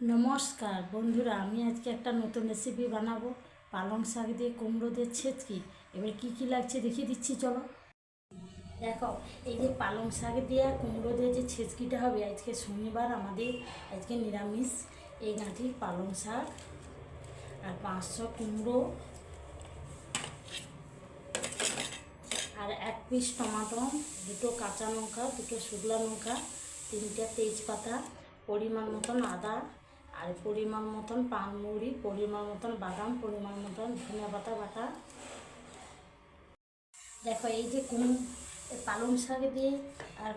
নমস্কার, বন্ধুরা, আমি আজকে একটা নতুন রেসিপি বানাবো। পালং শাক দিয়ে কুমড়ো দিয়ে ছেচকি। এবার কি কি লাগছে দেখিয়ে দিচ্ছি, চলো। দেখো, এই যে পালং শাক দিয়ে কুমড়ো দিয়ে যে ছেচকিটা হবে, আজকে শনিবার আমাদের, আজকে নিরামিষ। এই গাঁটি পালং শাক আর পাঁচশো কুমড়ো। আর এক পিস টমাটো, দুটো কাঁচা লঙ্কা, দুটো শুকনো লঙ্কা, তিনটে তেজপাতা, পরিমাণ মতন আদা আর পরিমাণ মতন পানমুড়ি, পরিমাণ মতন বাদাম, পরিমাণ মতন ধনিয়া পাতা বাটা। দেখো, এই যে কুম পালং শাক দিয়ে আর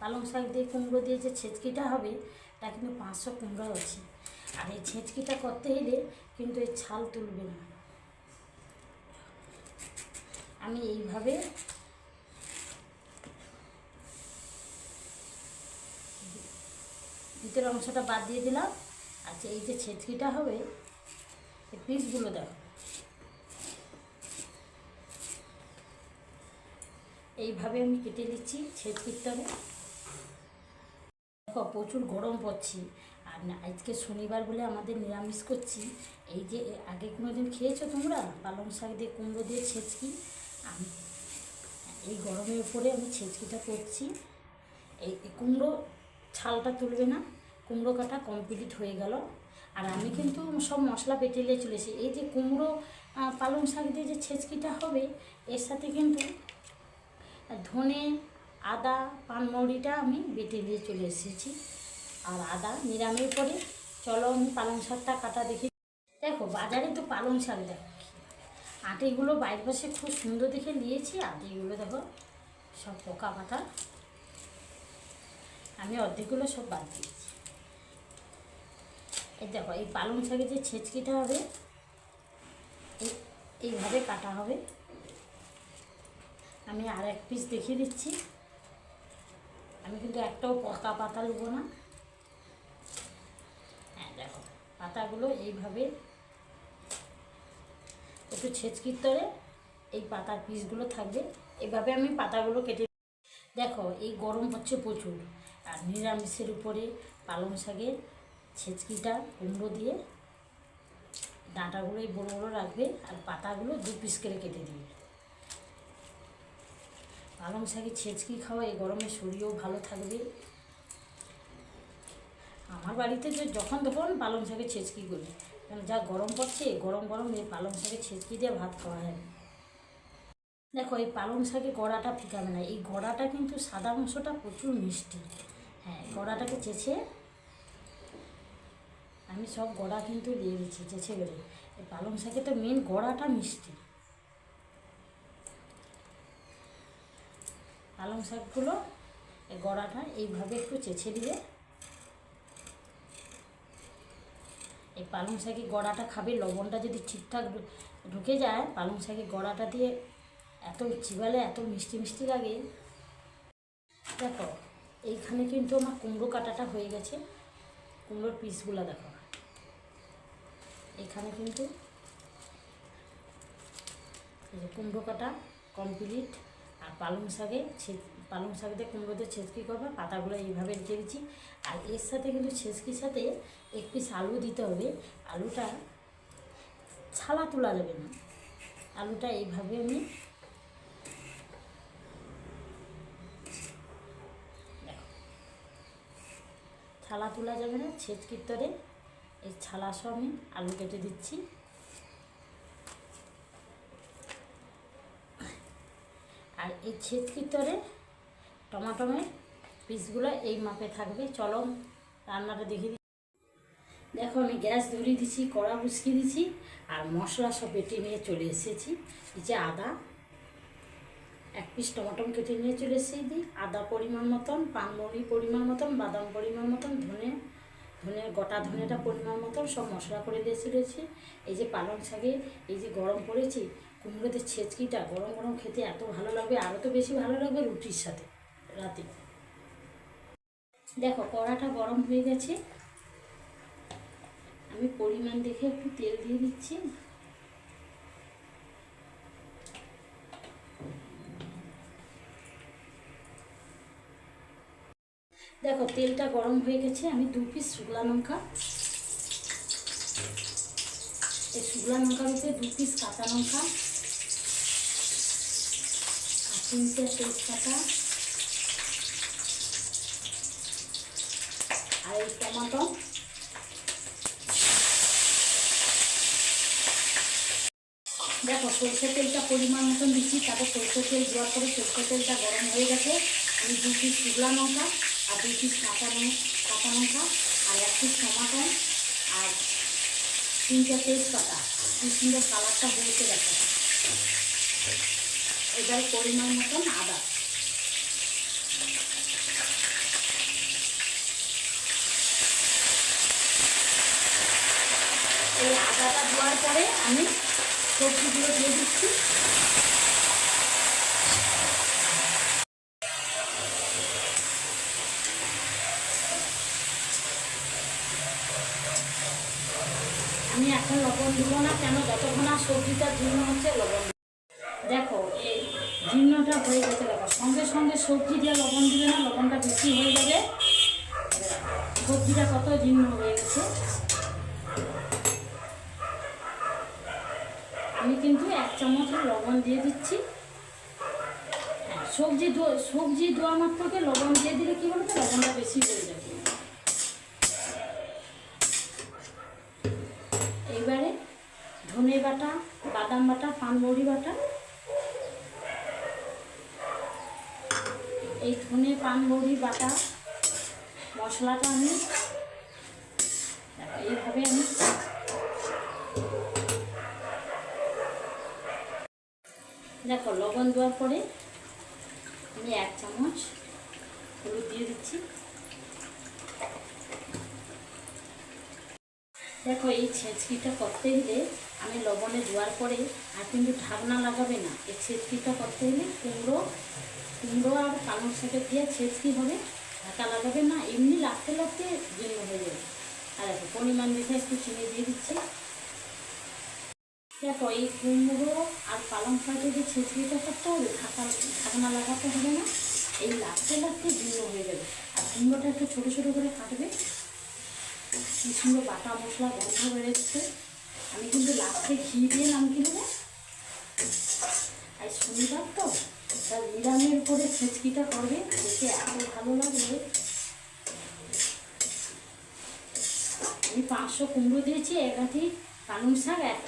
পালং শাক দিয়ে কুমড়ো দিয়ে যে ছেচকিটা হবে, তা কিন্তু পাঁচশো কুমড়ো আছে। আর এই ছেঁচকিটা করতে হলে কিন্তু এই ছাল তুলবে না। আমি এইভাবে ভিতরের অংশটা বাদ দিয়ে দিলাম। আচ্ছা এই যে ছেচকিটা হবে, এই পিসগুলো দেখো। এইভাবে আমি কেটে নিচ্ছি ছেচকির তবে দেখো, প্রচুর গরম পড়ছে। আর না, আজকে শনিবার বলে আমাদের নিরামিষ করছি। এই যে আগে কোনো দিন খেয়েছো তোমরা? পালং শাক দিয়ে কুমড়ো দিয়ে ছেঁচকি? আমি, এই গরমের উপরে আমি ছেচকিটা করছি। এই কুমড়ো ছালটা তুলবে না। কুমড়ো কাটা কমপ্লিট হয়ে গেল। আর আমি কিন্তু সব মশলা বেটে নিয়ে চলেছি এই যে কুমড়ো পালং শাক দিয়ে যে ছেচকিটা হবে, এর সাথে কিন্তু ধনে, আদা, পানমৌরিটা আমি বেটে দিয়ে চলে এসেছি। আর আদা নিরামের পরে, চলো আমি পালং শাকটা কাটা দেখি। দেখো, বাজারে তো পালং শাক দেখো। আটিগুলো বাইরের পাশে খুব সুন্দর দেখে নিয়েছি। আটিগুলো দেখো, সব পোকা পাতা আমি অর্ধেকগুলো সব বাদ দিয়েছি এই দেখো, এই পালং শাকের যে ছেচকিটা হবে, এই, এইভাবে কাটা হবে। আমি আর এক পিস দেখিয়ে দিচ্ছি। আমি কিন্তু একটাও পকা পাতা নেব না। হ্যাঁ দেখো, পাতাগুলো এইভাবে একটু ছেচকির তরে এই পাতার পিসগুলো থাকবে। এইভাবে আমি পাতাগুলো কেটে দেখো, এই গরম হচ্ছে প্রচুর। আর নিরামিষের উপরে পালং শাকের ছেচকিটা কুমড়ো দিয়ে ডাঁটাগুলো এই বড়ো বড়ো রাখবে আর পাতাগুলো দু পিস করে কেটে দিবে। পালং শাকের ছেচকি খাওয়া এই গরমে শরীরও ভালো থাকবে। আমার বাড়িতে যে যখন তখন পালং শাকের ছেচকি করি। কারণ যা গরম পড়ছে গরম গরম এই পালং শাকের ছেচকি দিয়ে ভাত খাওয়া হয় দেখো, এই পালং শাকের গড়াটা ফিকাবে না। এই গড়াটা কিন্তু সাদা অংশটা প্রচুর মিষ্টি। হ্যাঁ গড়াটাকে চেঁচে আমি সব গড়া কিন্তু দিয়ে দিচ্ছি চেঁচে বেড়ে এই পালং শাকে তো মেন গড়াটা মিষ্টি। পালং শাকগুলো এই গড়াটা এইভাবে একটু চেঁচে দিয়ে এই পালং শাকে গড়াটা খাবে, লবণটা যদি ঠিকঠাক ঢুকে যায়, পালং শাকে গড়াটা দিয়ে এত চিবালে এত মিষ্টি মিষ্টি লাগে। দেখো, এইখানে কিন্তু আমার কুমড়ো কাটাটা হয়ে গেছে। কুমড়োর পিসগুলো দেখো। এখানে কিন্তু কুমড়ো কাটা কমপ্লিট আর পালং শাকে ছে- পালং শাকতে কুমড়োতে কুমড়ো ছেঁচকি করবে, পাতাগুলো এইভাবে রেখে দিচ্ছি। আর এর সাথে কিন্তু ছেঁচকির সাথে এক পিস আলু দিতে হবে। আলুটা ছালা তোলা যাবে না। আলুটা এইভাবে আমি দেখো ছালা তোলা যাবে না ছেচকির তরে এই ছালা সহ আমি আলু কেটে দিচ্ছি। আর এই ছেচকির তরে টমাটোমের পিসগুলো এই মাপে থাকবে। চলো, রান্নাটা দেখিয়ে দিচ্ছি দেখো, আমি গ্যাস ধরিয়ে দিচ্ছি কড়া বসিয়ে দিচ্ছি আর মশলা সব বেটে নিয়ে চলে এসেছি। এই যে আদা এক পিস টমাটম কেটে নিয়ে চলে এসেছি দিই আদা পরিমাণ মতন, পানমরি পরিমাণ মতন, বাদাম পরিমাণ মতন, ধনে ধনে, গোটা ধনেটা পরিমাণ মতন সব মশলা করে দিয়ে চলেছি এই যে পালং শাকে এই যে গরম পড়েছি কুমড়োতে ছেচকিটা গরম গরম খেতে এত ভালো লাগবে, আরও তো বেশি ভালো লাগবে রুটির সাথে রাতে। দেখো, কড়াটা গরম হয়ে গেছে। আমি পরিমাণ দেখে একটু তেল দিয়ে দিচ্ছি। দেখো, তেলটা গরম হয়ে গেছে, আমি দু পিস শুকলা লঙ্কা। এই শুকলা লঙ্কার উপরে দু পিস কাঁচা লঙ্কা, আর তেজপাতা, আর এই টমাটো। দেখো, সরষের তেলটা পরিমাণ মতন দিচ্ছি তারপর সরষের তেল দেওয়ার পরে সরষের তেলটা গরম হয়ে গেছে। আমি দু পিস শুকলা লঙ্কা আর দুই পিস কাঁচা কাঁচা লঙ্কা, আর এক পিস টমাটো, আর তিনটে তেজপাতা। কি সুন্দর কালারটা বলতে দেখো। এবার পরিমাণ মতন আদা। এই আদাটা দেওয়ার পরে আমি সবজিগুলো দিয়ে দিচ্ছি আমি এখন লবণ দিব না কেন? যতক্ষণ না সবজিটা জীর্ণ হচ্ছে লবণ দেখো এই জীর্ণটা হয়ে গেছে দেখো সঙ্গে সঙ্গে সবজি দিয়ে লবণ দিলে না লবণটা বেশি হয়ে যাবে। সবজিটা কত জীর্ণ হয়ে গেছে? আমি কিন্তু এক চামচ লবণ দিয়ে দিচ্ছি। হ্যাঁ, সবজি সবজি ধোয়া মাত্রকে লবণ দিয়ে দিলে কী বলতো লবণটা বেশি হয়ে যাবে। ধনে বাটা, বাদাম বাটা পানবড়ি বাটা। এই ধনে পানবড়ি বাটা, মশলাটা আমি এইভাবে আমি দেখো, লবণ দেওয়ার পরে আমি এক চামচ হলুদ দিয়ে দিচ্ছি। দেখো, এই ছেঁচকিটা করতে গেলে আমি লবণে দেওয়ার পরে আর কিন্তু ঢাকনা লাগাবে না। এই ছেঁচকিটা করতে হলে কুমড়ো কুমড়ো আর পালং শাকের দিয়ে ছেঁচকি হবে, ঢাকা লাগাবে না, এমনি লাগতে লাগতে জীর্ণ হয়ে যাবে। আর দেখো, পরিমাণ দেখে একটু চিনি দিয়ে দিচ্ছি। দেখো, এই কুমড়ো আর পালং শাকের যে ছেঁচকিটা করতে হবে, ঢাকা, ঢাকনা লাগাতে হবে না, এই লাগতে লাগতে জীর্ণ হয়ে যাবে। আর কুমড়োটা একটু ছোটো ছোটো করে কাটবে কি সুন্দর বাটা মশলা গন্ধ বেরোচ্ছে। আমি কিন্তু লাস্টে ঘি দিয়ে নামকি দেবো। আর শনিবার তো তার নিরামের উপরে ছেঁচকিটা করবে দেখে এত ভালো লাগবে। আমি পাঁচশো কুমড়ো দিয়েছি একাঠি পালং শাক, এক,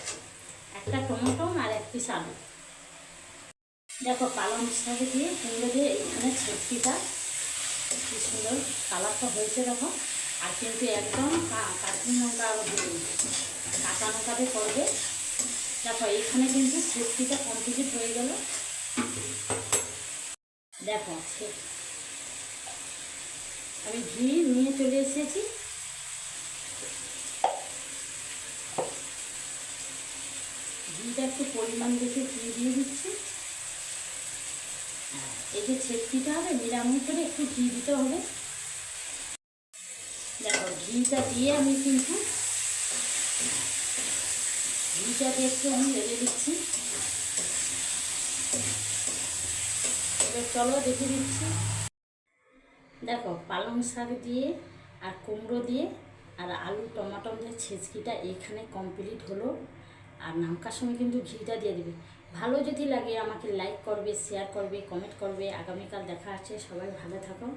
একটা টমেটো আর এক পিস আলু। দেখো পালং শাক দিয়ে কুমড়ো দিয়ে এখানে ছেটকিটা কি সুন্দর কালারটা হয়েছে দেখো। আর কিন্তু একদম কাঁচি লঙ্কা আরও কাঁচা লঙ্কাতে করবে। দেখো, এইখানে কিন্তু ছেটকিটা কমপ্লিট হয়ে গেল। দেখো আমি ঘি নিয়ে চলে এসেছি। ঘিটা একটু পরিমাণ দেখে ঘি দিয়ে দিচ্ছি। এই যে ছেটকিটা হবে, নিরামিষ করে একটু ঘি দিতে হবে। দেখো, ঘিটা দিয়ে আমি কিন্তু ঘিটা দিয়ে একটু আমি লেগে দিচ্ছি। এবার চলো দেখে দিচ্ছি। দেখো, পালং শাক দিয়ে আর কুমড়ো দিয়ে আর আলু টমাটো দিয়ে ছেঁচকিটা এইখানে কমপ্লিট হলো। আর নামকার সময় কিন্তু ঘিটা দিয়ে দেবে। ভালো যদি লাগে আমাকে লাইক করবে শেয়ার করবে কমেন্ট করবে। আগামীকাল দেখা আছে সবাই ভালো থাকো।